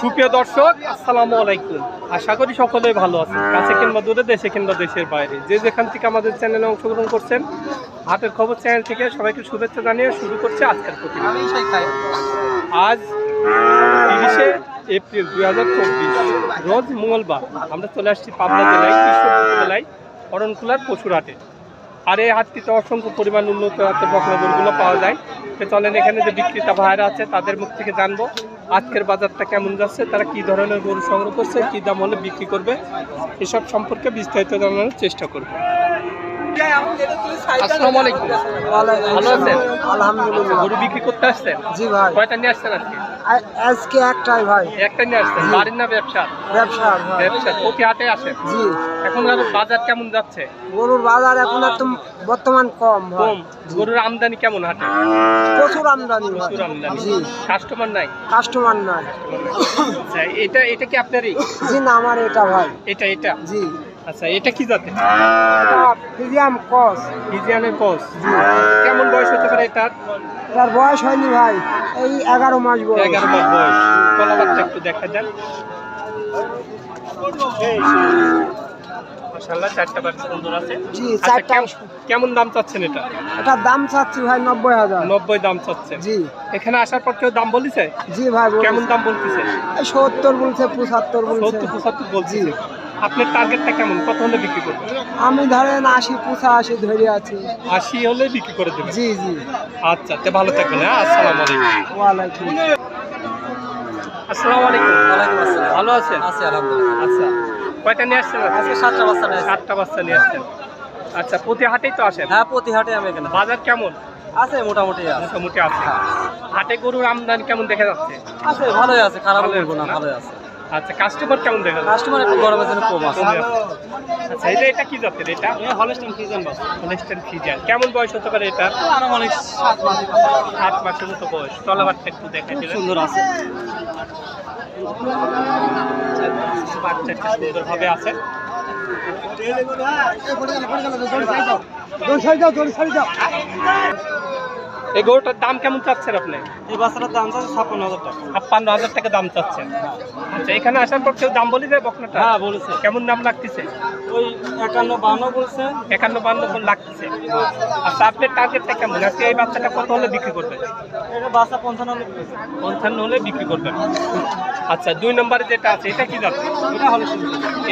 সুপ্রিয় দর্শক, আসসালামু আলাইকুম। আশা করি সকলেই ভালো আছেন। কাছে কিংবা দূরে দেশে কিংবা দেশের বাইরে। যে যেখান থেকে আমাদের চ্যানেলে অংশগ্রহণ করছেন, হাটের খবর চ্যানেল থেকে সবাইকে শুভেচ্ছা জানিয়ে শুরু করছে আজকের প্রতিবেদন। আজ তিরিশে এপ্রিল দুই হাজার চব্বিশ, রোজ মঙ্গলবার আমরা চলে আসছি পাবনা জেলায়, কৃষ্ণপুর জেলায় অরণখোলার পশুর হাটে। আর এই হাটটিতে অসংখ্য পরিমাণ উন্নত জাতের বকনা গরুগুলো পাওয়া যায়। তো চলেন এখানে যে বিক্রেতা ভাইরা আছে, তাদের মুখ থেকে জানব আজকের বাজারটা কেমন যাচ্ছে, তারা কি ধরনের গরু সংগ্রহ করছে, কী দাম হলে বিক্রি করবে, এসব সম্পর্কে বিস্তারিত জানানোর চেষ্টা করব। আসসালামু আলাইকুম। ভালো আছেন? আলহামদুলিল্লাহ। গরু বিক্রি করতে আসছেন? জি ভাই। কয়টা নিয়ে আসছেন আজকে? আজকে একটাই ভাই। একটা নিয়ে আসছেন? বাড়ির না ব্যবসা ব্যবসা ব্যবসা প্রতি হাটে আসেন? জি। এখন আর বাজার কেমন যাচ্ছে? গরুর বাজার এখন একদম বর্তমান কম কম। গরুর আমদানি কেমন হাটে? প্রচুর আমদানি প্রচুর আমদানি। জি। কাস্টমার নাই? কাস্টমার নাই। আচ্ছা এটা এটা কি আপনারই? জি না আমার এটা ভাই। এটা এটা? জি। আচ্ছা এটা কি ফিজিয়াম কস ফিজিয়ানের কস কেমন বয়স হতে পারে এটার? তার বয়স হয়নি ভাই এই এগারো মাস বয়স। এগারো মাস বয়স। কলাবারটা একটু দেখা যান আচ্ছা, কেমন দাম চাচ্ছেন এটা? এটার দাম চাচ্ছি ভাই নব্বই হাজার। নব্বই দাম চাচ্ছে জি। এখানে আসার পর কেউ দাম বলিছে? জি ভাই কেমন দাম বলতেছে? সত্তর বলছে পঁচাত্তর বলছে। পঁচাত্তর বলছি আপনার টার্গেটটা কেমন? কত হলে বিক্রি করবেন? আমি ধরেন আশি পঁচাশি ধরে আছি। আশি হলে বিক্রি করে দেবেন? জি জি। আচ্ছা তে ভালো থাকবেন হ্যাঁ? আসসালামু আলাইকুম। ওয়ালাইকুম আসসালামু আলাইকুম। ওয়ালাইকুম আসসালাম। ভালো আছেন? আছি আলহামদুলিল্লাহ। আচ্ছা কয়টা নিয়ে আসছেন আজকে? সাতটা বাচ্চা নিয়ে। সাতটা বাচ্চা নিয়ে আসছেন। আচ্ছা প্রতি হাটেই তো আসেন? হ্যাঁ প্রতি হাটে আমি এখানে। বাজার কেমন? আছে মোটামুটি মোটামুটি আছে। হাটে গরুর আমদানি কেমন দেখা যাচ্ছে? আছে ভালোই আছে খারাপ না? ভালোই আছে। আচ্ছা কাস্টমার কেমন দেখা কাস্টমার একটু গরমের জন্য কম আছে আচ্ছা এটা এটা কি জাতের এটা হলস্টেন ফিজান বাস হলস্টেন ফ্রিজার কেমন বয়স হতে পারে এটা আনুমানিক সাত মাস সাত মাসের মতো বয়স তলাবারটা একটু দেখা দিলেন সুন্দর আছে বাচ্চাটা সুন্দরভাবে আছে এই গরুটার দাম কেমন চাচ্ছেন আপনি? এই বাচ্চাটার দাম আছে ছাপ্পান্ন হাজার টাকা। ছাপ্পান্ন হাজার টাকা দাম চাচ্ছেন। আচ্ছা এখানে আসার পর কেউ দাম বলি যায় বকনাটা? হ্যাঁ বলেছে। কেমন দাম লাগতেছে? ওই একান্ন বান্ন বলছে। একান্ন বান্ন লাগতেছে। আচ্ছা আপনার টার্গেটটা কেমন? আজকে এই বাচ্চাটা কত হলে বিক্রি করবেন? এটা বাচ্চা পঞ্চান্ন হলে পঞ্চান্ন হলে বিক্রি করবেন। আচ্ছা দুই নম্বরে যেটা আছে এটা কি যাচ্ছে এটা হলস্টেন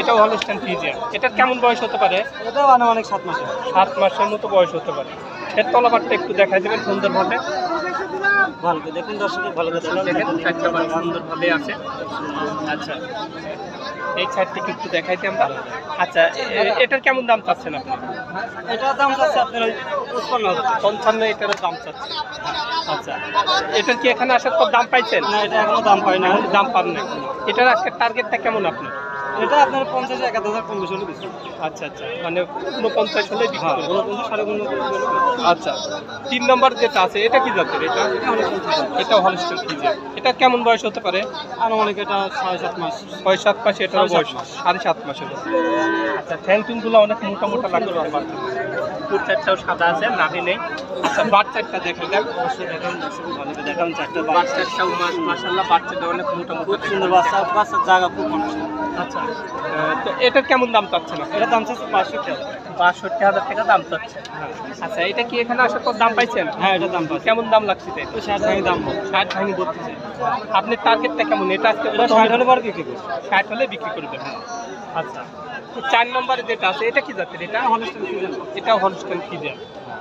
এটাও হলস্টান ফিজিয়ান। এটার কেমন বয়স হতে পারে? এটাও আনুমানিক সাত মাসে সাত মাসের মতো বয়স হতে পারে। এর তলাবারটা একটু দেখাই দেবেন সুন্দরভাবে। ভালো করে দেখুন দর্শক ভালো করে দেখেন চারটা বাড়ি সুন্দরভাবে আছে। আচ্ছা এই সাইডটিকে একটু দেখাইতে আমরা? আচ্ছা এটার কেমন দাম চাচ্ছেন আপনি? এটার দাম চাচ্ছে আপনার টাকা। পঞ্চান্ন এটারও দাম চাচ্ছে। আচ্ছা এটার কি এখানে আসার পর দাম পাইছেন? না এটা এখনও দাম পাই না দাম পান না এটার আজকের টার্গেটটা কেমন আপনার? এটা আপনার পঞ্চাশ এক হাজার কম বেশি। হলে আচ্ছা আচ্ছা। মানে উনপঞ্চাশ হলে বিক্রি হ্যাঁ। উনপঞ্চাশ সাড়ে উনপঞ্চাশ আচ্ছা। তিন নম্বর যেটা আছে এটা কি জাতের এটা? এটা হলস্টেল এটা কেমন বয়স হতে পারে? আনুমানিক এটা সাড়ে সাত মাস। ছয় সাত মাসে সাত বয়স। সাড়ে সাত মাসের। আচ্ছা ফ্যানগুলো অনেক মোটা মোটা লাগবে ফুট চারটাও সাদা আছে নাভি নেই। আচ্ছা বাচ্চাটা দেখে দেখ। করে দেখান চারটা বাচ্চা বাচ্চাটাও মাস মাসাল্লাহ বাচ্চাটা অনেক মোটা মোটা। খুব সুন্দর বাচ্চা। বাচ্চার জায়গা খুব মানুষ আচ্ছা তো এটার কেমন দাম চাচ্ছেন আপনি? এটা দাম চাচ্ছে টাকা। বাষট্টি হাজার টাকা দাম চাচ্ছে আচ্ছা এটা কি এখানে আসার পর দাম পাইছেন? হ্যাঁ এটা দাম পাচ্ছে কেমন দাম লাগছে তাই? তো ষাট ভাঙি দাম ষাট ভাঙি বলতেছে আপনার টার্গেটটা কেমন? এটা আজকে ষাট হলে বার বিক্রি করছে। ষাট হলে বিক্রি করবেন আচ্ছা তো চার নম্বরে যেটা আছে এটা কি জাতের এটা? হলস্টেন সিজন এটাও হলস্টেন ফিজে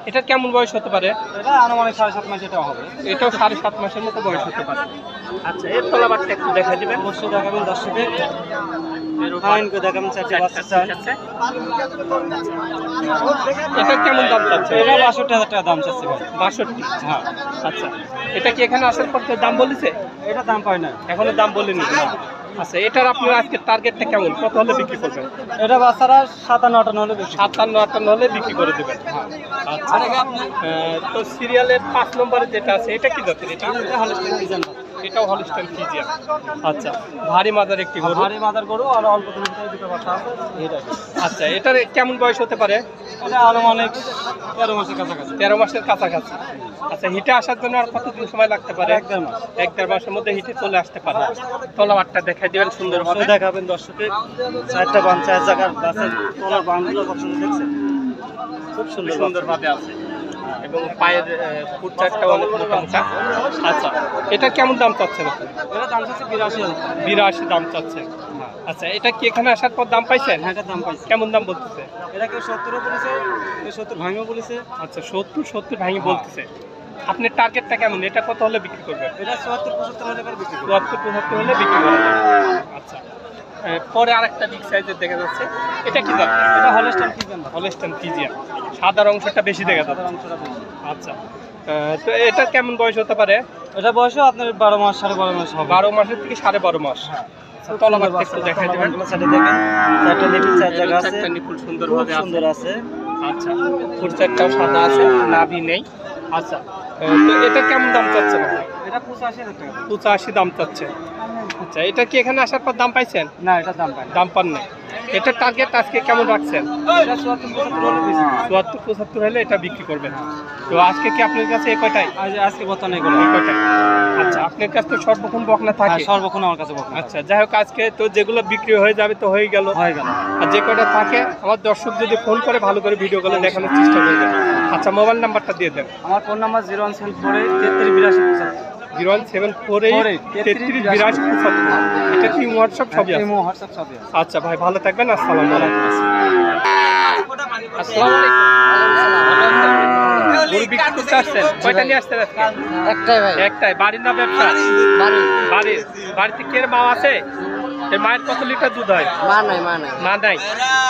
এটার কেমন বয়স হতে পারে? এটা আনুমানিক সাড়ে সাত মাস এটা হবে। এটাও সাড়ে সাত মাসের মতো বয়স হতে পারে। আচ্ছা এর তলাবারটা একটু দেখা দিবেন। অবশ্যই দেখাবেন দর্শকে দেখাবেন চারটে বাচ্চা চান এটা কেমন দাম চাচ্ছে? এটা বাষট্টি হাজার টাকা দাম চাচ্ছে ভাই। বাষট্টি? হ্যাঁ। আচ্ছা। এটা কি এখানে আসার পর দাম বলেছে এটা দাম পাই না। এখনও দাম বলেনি। আচ্ছা এটার আপনার আজকে টার্গেটটা কেমন? কত হলে বিক্রি করবেন? এটা বাচ্চারা সাতান্ন আটান্ন হলে সাতান্ন আটান্ন হলে বিক্রি করে দেবেন। আচ্ছা। তো সিরিয়ালের পাঁচ নম্বরে যেটা আছে এটা কি দরকার এটা? এটাও হলিস্টান ফিজিয়ান আচ্ছা ভারী মাদার একটি গরু। ভারী মাদার গরু আর অল্প দিনের ভিতরে দুটো বাচ্চা আছে এটা আচ্ছা এটার কেমন বয়স হতে পারে? এটা আনুমানিক তেরো মাসের কাছাকাছি। তেরো মাসের কাছাকাছি। আচ্ছা হিটে আসার জন্য আর কতদিন সময় লাগতে পারে? এক দেড় মাস। এক দেড় মাসের মধ্যে হিটে চলে আসতে পারে। তলাবারটা দেখাই দিবেন অবশ্যই দেখাবেন দর্শকে চারটা বান চার জায়গার বাসের তোলার বানগুলো পছন্দ দেখছেন? খুব সুন্দর সুন্দরভাবে আছে। এবং পায়ের ফুটচারটা অনেক মোটা মোটা আচ্ছা এটা কেমন দাম চাচ্ছেন এটা দাম হচ্ছে বিরাশি বিরাশি দাম চাচ্ছেন। আচ্ছা এটা কি এখানে আসার পর দাম পাইছেন? হ্যাঁ এটার দাম পাইছে। কেমন দাম বলতেছে? এটা কেউ সত্তরও বলেছে কেউ সত্তর ভাঙেও বলেছে। আচ্ছা সত্তর সত্তর ভাঙি বলতেছে। আপনার টার্গেটটা কেমন? এটা কত হলে বিক্রি করবেন? এটা চুয়াত্তর পঁচাত্তর হলে করে বিক্রি করব চুয়াত্তর পঁচাত্তর হলে বিক্রি করা আচ্ছা পরে আরেকটা বিগ সাইজের দেখা যাচ্ছে। এটা কি দাম এটা হলস্টাইন কিনবেন না হলস্টান ফিজিয়ান সাদার অংশটা বেশি দেখা যাচ্ছে। অংশটা বেশি। আচ্ছা। তো এটা কেমন বয়স হতে পারে? এটা বয়সও আপনার বারো মাস সাড়ে বারো মাস হবে। বারো মাসের থেকে সাড়ে বারো মাস। তলাবারটা একটু দেখাই দেবেন। চারটা লিটিল চার জায়গা আছে। চারটা নিপুল সুন্দরভাবে সুন্দর আছে। আচ্ছা। সাদা আছে নাভি নেই। আচ্ছা। তো এটা কেমন দাম চাচ্ছে এটা পঁচাশি হাজার টাকা। পঁচাশি দাম চাচ্ছে। আচ্ছা এটা কি এখানে আসার পর দাম পাইছেন? না এটা দাম পাই দাম পান নাই। এটার টার্গেট আজকে কেমন রাখছেন? চুয়াত্তর পঁচাত্তর হলে বেশি চুয়াত্তর পঁচাত্তর হলে এটা বিক্রি করবেন। তো আজকে কি আপনার কাছে এই কয়টাই? আজকে বর্তমানে এগুলো। কয়টাই? আচ্ছা আপনার কাছে তো সর্বক্ষণ বকনা থাকে। সর্বক্ষণ আমার কাছে বকনা আচ্ছা যাই হোক আজকে তো যেগুলো বিক্রি হয়ে যাবে তো হয়ে গেল। হয়ে গেল। আর যে কয়টা থাকে আমার দর্শক যদি ফোন করে ভালো করে ভিডিওগুলো দেখানোর চেষ্টা করবেন আচ্ছা মোবাইল নাম্বারটা দিয়ে দেন। আমার phone number zero one seven four eight তেত্রিশ বিরাশি zero one seven four eight তেত্রিশ বিরাশি পঁচাত্তর। এটা কি হোয়াটসঅ্যাপ সবই হোয়াটসঅ্যাপ সবই আচ্ছা ভাই ভালো থাকবেন আসসালামু আলাইকুম। একটাই বাড়ির না ব্যবসা? বাড়ির। বাড়িতে কে মা আছে? মায়ের কত লিটার দুধ হয়? মা নাই মা নাই। মা নাই।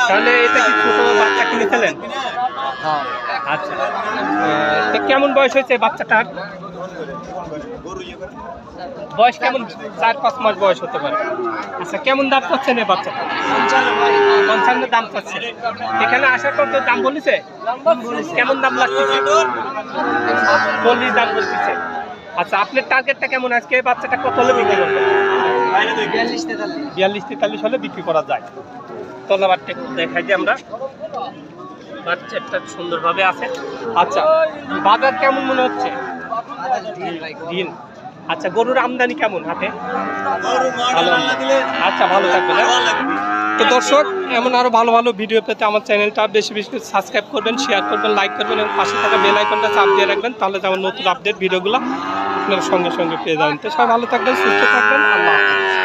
তাহলে এটা কি ছোট বাচ্চা কিনেছিলেন হ্যাঁ। আচ্ছা। তো কেমন বয়স হয়েছে বাচ্চাটার? বয়স কেমন? চার পাঁচ মাস বয়স হতে পারে। আচ্ছা কেমন দাম চাচ্ছেন এই বাচ্চাটা? পঞ্চান্ন দাম চাচ্ছে। এখানে আসার পর তো দাম বলেছে কেমন দাম লাগতেছে? চল্লিশ দাম বলতেছে। আচ্ছা আপনার টার্গেটটা কেমন? আজকে এই বাচ্চাটা কত হলে বিক্রি করবেন? বিয়াল্লিশ তেতাল্লিশ হলে বিক্রি করা যায়। তলাবারটা দেখাই যে আমরা। বাচ্চাটা সুন্দরভাবে আছে। আচ্ছা বাজার কেমন মনে হচ্ছে? আচ্ছা গরুর আমদানি কেমন হাতে? ভালো আচ্ছা ভালো থাকবেন হ্যাঁ? তো দর্শক এমন আরও ভালো ভালো ভিডিও পেতে আমার চ্যানেলটা বেশি বেশি সাবস্ক্রাইব করবেন শেয়ার করবেন লাইক করবেন এবং পাশে থাকা বেল আইকনটা চাপ দিয়ে রাখবেন তাহলে যেমন নতুন আপডেট ভিডিওগুলো আপনারা সঙ্গে সঙ্গে পেয়ে যাবেন। তো সবাই ভালো থাকবেন সুস্থ থাকবেন আল্লাহ হাফেজ।